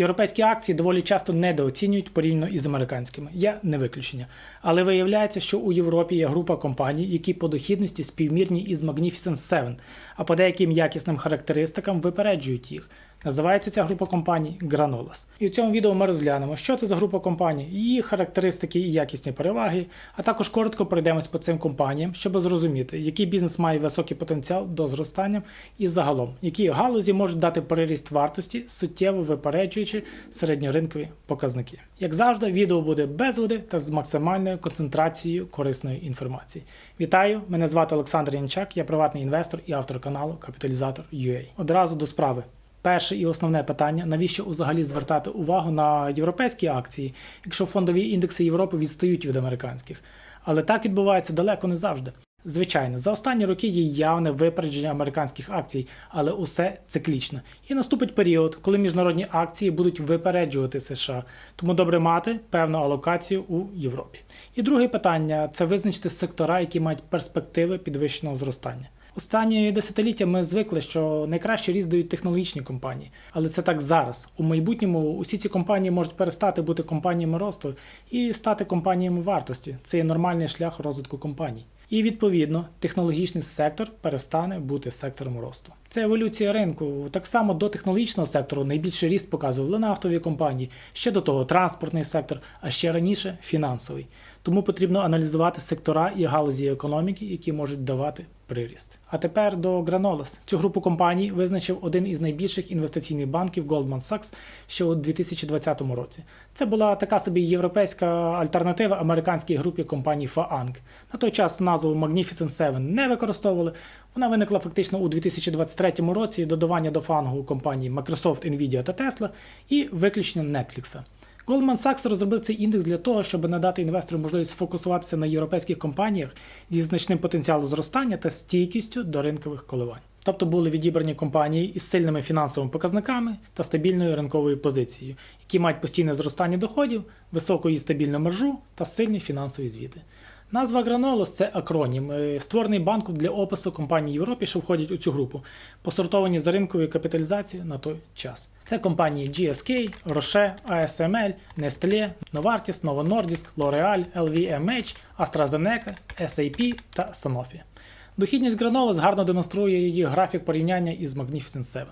Європейські акції доволі часто недооцінюють порівняно із американськими. Я не виключення. Але виявляється, що у Європі є група компаній, які по дохідності співмірні із Magnificent 7, а по деяким якісним характеристикам випереджують їх. Називається ця група компаній Granolas. І в цьому відео ми розглянемо, що це за група компаній, її характеристики і якісні переваги, а також коротко пройдемось по цим компаніям, щоб зрозуміти, який бізнес має високий потенціал до зростання і загалом, які галузі можуть дати переріст вартості, суттєво випереджуючи середньоринкові показники. Як завжди, відео буде без води та з максимальною концентрацією корисної інформації. Вітаю! Мене звати Олександр Янчак, я приватний інвестор і автор каналу Капіталізатор UA. Одразу до справи. Перше і основне питання: навіщо взагалі звертати увагу на європейські акції, якщо фондові індекси Європи відстають від американських? Але так відбувається далеко не завжди. Звичайно, за останні роки є явне випередження американських акцій, але усе циклічно. І наступить період, коли міжнародні акції будуть випереджувати США, тому добре мати певну алокацію у Європі. І друге питання це визначити сектора, які мають перспективи підвищеного зростання. Останні десятиліття ми звикли, що найкраще ріст дають технологічні компанії, але це так зараз. У майбутньому усі ці компанії можуть перестати бути компаніями росту і стати компаніями вартості. Це є нормальний шлях розвитку компаній. І відповідно технологічний сектор перестане бути сектором росту. Це еволюція ринку. Так само до технологічного сектору найбільший ріст показували нафтові компанії, ще до того транспортний сектор, а ще раніше фінансовий. Тому потрібно аналізувати сектора і галузі економіки, які можуть давати приріст. А тепер до Granolas. Цю групу компаній визначив один із найбільших інвестиційних банків Goldman Sachs ще у 2020 році. Це була така собі європейська альтернатива американській групі компаній Faang. На той час назву Magnificent 7 не використовували. Вона виникла фактично у 2023 році додавання до фангу компаній Microsoft, Nvidia та Tesla і виключення Netflix. Goldman Sachs розробив цей індекс для того, щоб надати інвесторам можливість сфокусуватися на європейських компаніях зі значним потенціалом зростання та стійкістю до ринкових коливань. Тобто були відібрані компанії із сильними фінансовими показниками та стабільною ринковою позицією, які мають постійне зростання доходів, високу і стабільну маржу та сильні фінансові звіти. Назва Granolos – це акронім, е, створений банком для опису компаній Європі, що входять у цю групу, посортовані за ринковою капіталізацією на той час. Це компанії GSK, Roche, ASML, Nestlé, Novartis, Novo Nordisk, L'Oreal, LVMH, AstraZeneca, SAP та Sanofi. Дохідність Granolas гарно демонструє її графік порівняння із Magnificent 7.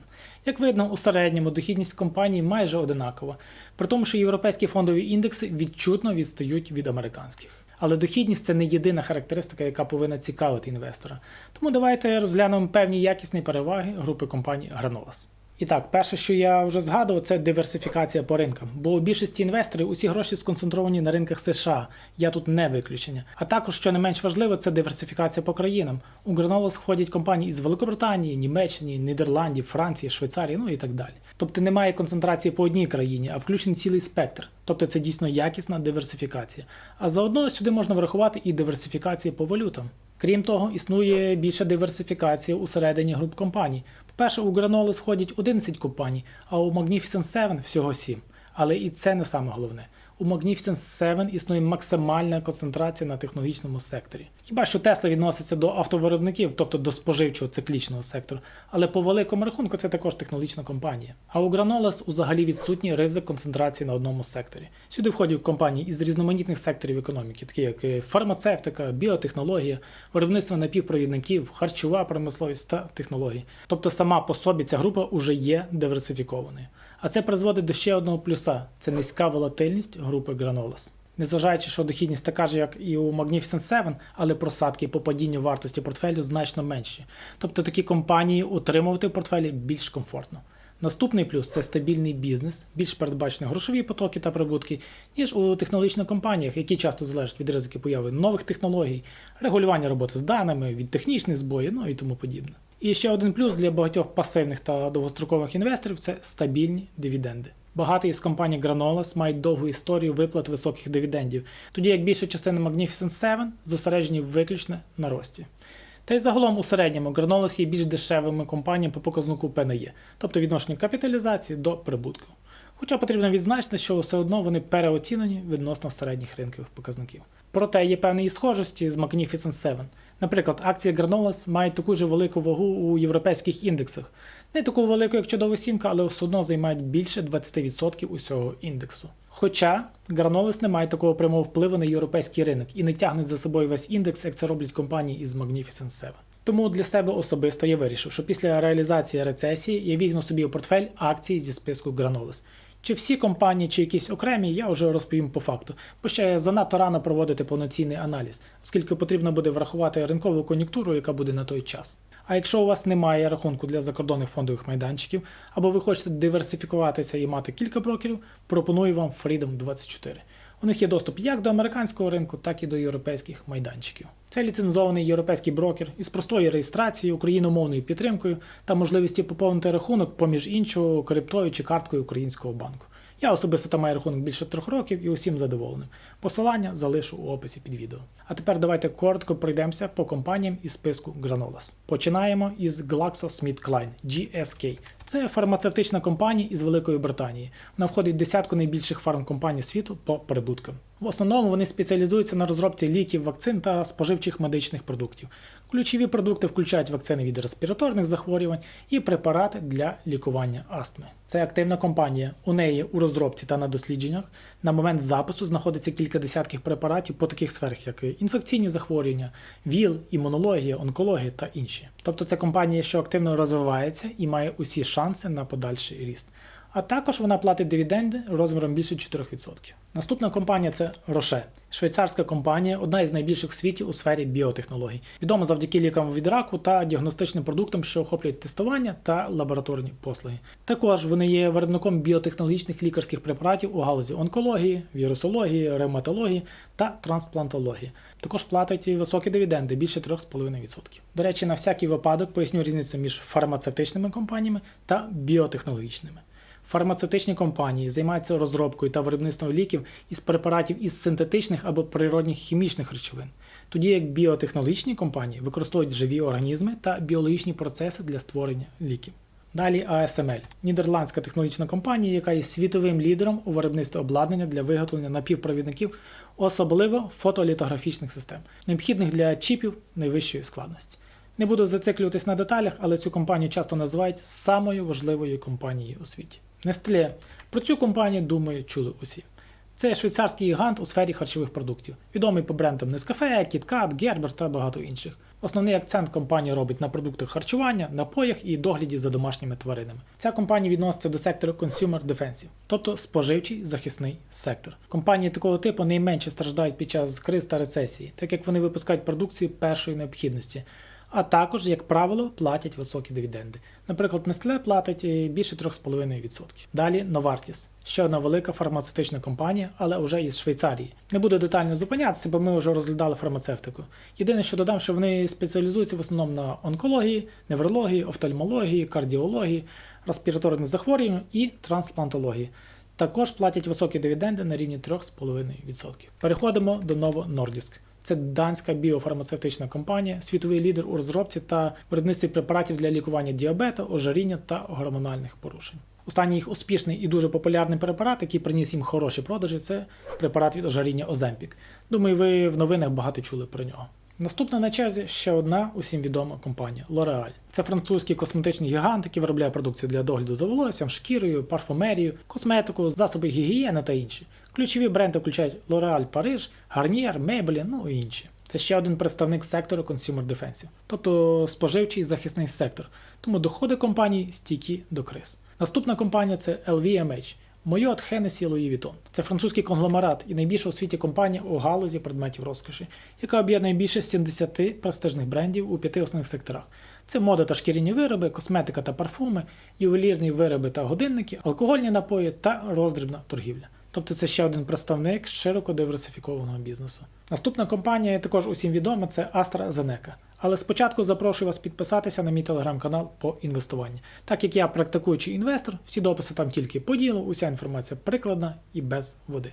Як видно, у середньому дохідність компаній майже одинакова, при тому, що європейські фондові індекси відчутно відстають від американських. Але дохідність це не єдина характеристика, яка повинна цікавити інвестора. Тому давайте розглянемо певні якісні переваги групи компаній Granolas. І так, перше, що я вже згадував, це диверсифікація по ринкам. Бо у більшості інвесторів усі гроші сконцентровані на ринках США. Я тут не виключення. А також, що не менш важливо, це диверсифікація по країнам. У Granolas входять компанії із Великобританії, Німеччини, Нідерландів, Франції, Швейцарії, ну і так далі. Тобто немає концентрації по одній країні, а включений цілий спектр. Тобто це дійсно якісна диверсифікація. А заодно сюди можна врахувати і диверсифікацію по валютам. Крім того, існує більша диверсифікація усередині груп компаній. По-перше, у граноли сходять 11 компаній, а у Magnificent 7 всього 7. Але і це не саме головне. У Magnificent 7 існує максимальна концентрація на технологічному секторі. Хіба що Tesla відноситься до автовиробників, тобто до споживчого циклічного сектору, але по великому рахунку це також технологічна компанія. А у Granolas взагалі відсутній ризик концентрації на одному секторі. Сюди входять компанії із різноманітних секторів економіки, такі як фармацевтика, біотехнологія, виробництво напівпровідників, харчова промисловість та технології. Тобто сама по собі ця група вже є диверсифікованою. А це призводить до ще одного плюса: це низька волатильність групи Granolas. Незважаючи, що дохідність така ж, як і у Magnificent 7, але просадки по падінню вартості портфелю значно менші. Тобто такі компанії утримувати в портфелі більш комфортно. Наступний плюс це стабільний бізнес, більш передбачені грошові потоки та прибутки, ніж у технологічних компаніях, які часто залежать від ризики появи нових технологій, регулювання роботи з даними, від технічних збоїв, ну і тому подібне. І ще один плюс для багатьох пасивних та довгострокових інвесторів це стабільні дивіденди. Багато із компаній Granolas мають довгу історію виплат високих дивідендів, тоді як більша частина Magnificent 7 зосереджені виключно на рості. Та й загалом у середньому Granolas є більш дешевими компаніями по показнику ПНЄ, тобто відношенню капіталізації до прибутку. Хоча потрібно відзначити, що все одно вони переоцінені відносно середніх ринкових показників. Проте є певні схожості з Magnificent 7. Наприклад, акції Granolas мають таку ж велику вагу у європейських індексах. Не таку велику, як чудова сімка, але все одно займають більше 20% усього індексу. Хоча Granolas не має такого прямого впливу на європейський ринок і не тягнуть за собою весь індекс, як це роблять компанії із Magnificent 7. Тому для себе особисто я вирішив, що після реалізації рецесії я візьму собі у портфель акцій зі списку Granolas. Чи всі компанії, чи якісь окремі, я вже розповім по факту, бо ще занадто рано проводити повноцінний аналіз, оскільки потрібно буде врахувати ринкову кон'юнктуру, яка буде на той час. А якщо у вас немає рахунку для закордонних фондових майданчиків, або ви хочете диверсифікуватися і мати кілька брокерів, пропоную вам Freedom 24. У них є доступ як до американського ринку, так і до європейських майданчиків. Це ліцензований європейський брокер із простою реєстрацією, україномовною підтримкою та можливістю поповнити рахунок, поміж іншого, криптою чи карткою українського банку. Я особисто там маю рахунок більше трьох років і усім задоволеним. Посилання залишу у описі під відео. А тепер давайте коротко пройдемося по компаніям із списку Granolas. Починаємо із GlaxoSmithKline GSK. Це фармацевтична компанія із Великої Британії. Вона входить в десятку найбільших фармкомпаній світу по прибуткам. В основному вони спеціалізуються на розробці ліків, вакцин та споживчих медичних продуктів. Ключові продукти включають вакцини від респіраторних захворювань і препарати для лікування астми. Це активна компанія. У неї у розробці та на дослідженнях на момент запису знаходиться кілька десятків препаратів по таких сферах, як інфекційні захворювання, ВІЛ, імунологія, онкологія та інші. Тобто це компанія, що активно розвивається і має усі шанси на подальший ріст. А також вона платить дивіденди розміром більше 4%. Наступна компанія це Roche. Швейцарська компанія, одна із найбільших в світі у сфері біотехнологій. Відома завдяки лікам від раку та діагностичним продуктам, що охоплюють тестування та лабораторні послуги. Також вони є виробником біотехнологічних лікарських препаратів у галузі онкології, вірусології, ревматології та трансплантології. Також платить високі дивіденди більше 3,5%. До речі, на всякий випадок поясню різницю між фармацевтичними компаніями та біотехнологічними. Фармацевтичні компанії займаються розробкою та виробництвом ліків із препаратів із синтетичних або природних хімічних речовин, тоді як біотехнологічні компанії використовують живі організми та біологічні процеси для створення ліків. Далі ASML – нідерландська технологічна компанія, яка є світовим лідером у виробництві обладнання для виготовлення напівпровідників, особливо фотолітографічних систем, необхідних для чіпів найвищої складності. Не буду зациклюватись на деталях, але цю компанію часто називають самою важливою компанією у світі. Nestlé. Про цю компанію, думаю, чули усі. Це швейцарський гігант у сфері харчових продуктів, відомий по брендам Nescafe, KitKat, Gerber та багато інших. Основний акцент компанія робить на продуктах харчування, напоях і догляді за домашніми тваринами. Ця компанія відноситься до сектору Consumer Defensive, тобто споживчий захисний сектор. Компанії такого типу найменше страждають під час криз та рецесії, так як вони випускають продукцію першої необхідності а також, як правило, платять високі дивіденди. Наприклад, Nestle платить е, більше 3,5%. Далі Novartis. ще одна велика фармацевтична компанія, але вже із Швейцарії. Не буду детально зупинятися, бо ми вже розглядали фармацевтику. Єдине, що додам, що вони спеціалізуються в основному на онкології, неврології, офтальмології, кардіології, респіраторних захворювань і трансплантології. Також платять високі дивіденди на рівні 3,5%. Переходимо до Novo Nordisk. Це данська біофармацевтична компанія, світовий лідер у розробці та виробництві препаратів для лікування діабету, ожиріння та гормональних порушень. Останній їх успішний і дуже популярний препарат, який приніс їм хороші продажі, це препарат від ожиріння Оземпік. Думаю, ви в новинах багато чули про нього. Наступна на черзі ще одна усім відома компанія L'Oreal. Це французький косметичний гігант, який виробляє продукцію для догляду за волоссям, шкірою, парфумерію, косметику, засоби гігієни та інші. Ключові бренди включають L'Oreal Paris, Garnier, Maybelline, ну і інші. Це ще один представник сектору Consumer Defensive, тобто споживчий захисний сектор. Тому доходи компанії стійкі до криз. Наступна компанія це LVMH. Мойот Hennessy Louis Вітон. Це французький конгломерат і найбільша у світі компанія у галузі предметів розкоші, яка об'єднує більше 70 престижних брендів у п'яти основних секторах. Це мода та шкіряні вироби, косметика та парфуми, ювелірні вироби та годинники, алкогольні напої та роздрібна торгівля. Тобто це ще один представник широко диверсифікованого бізнесу. Наступна компанія також усім відома це AstraZeneca. Але спочатку запрошую вас підписатися на мій телеграм-канал по інвестуванню. Так як я практикуючий інвестор, всі дописи там тільки по ділу, уся інформація прикладна і без води.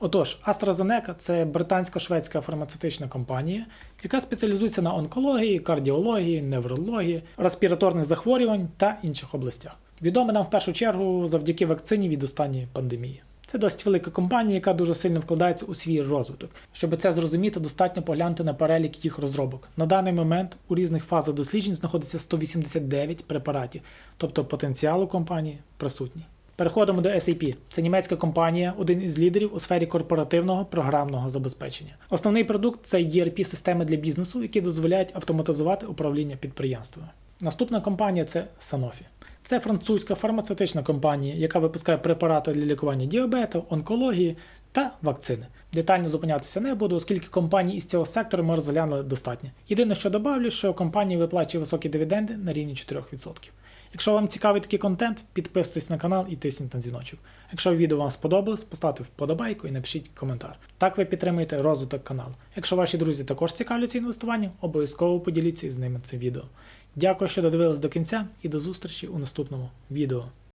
Отож, AstraZeneca – це британсько-шведська фармацевтична компанія, яка спеціалізується на онкології, кардіології, неврології, респіраторних захворювань та інших областях. Відома нам в першу чергу завдяки вакцині від останньої пандемії. Це досить велика компанія, яка дуже сильно вкладається у свій розвиток. Щоб це зрозуміти, достатньо поглянути на перелік їх розробок. На даний момент у різних фазах досліджень знаходиться 189 препаратів, тобто потенціал у компанії присутній. Переходимо до SAP. Це німецька компанія, один із лідерів у сфері корпоративного програмного забезпечення. Основний продукт це ERP-системи для бізнесу, які дозволяють автоматизувати управління підприємствами. Наступна компанія це Sanofi. Це французька фармацевтична компанія, яка випускає препарати для лікування діабету, онкології та вакцини. Детально зупинятися не буду, оскільки компаній із цього сектору ми розглянули достатньо. Єдине, що добавлю, що компанія виплачує високі дивіденди на рівні 4%. Якщо вам цікавий такий контент, підписуйтесь на канал і тисніть на дзвіночок. Якщо відео вам сподобалось, поставте вподобайку і напишіть коментар. Так ви підтримуєте розвиток каналу. Якщо ваші друзі також цікавляться інвестуванням, обов'язково поділіться із ними цим відео. Дякую, що додивились до кінця, і до зустрічі у наступному відео.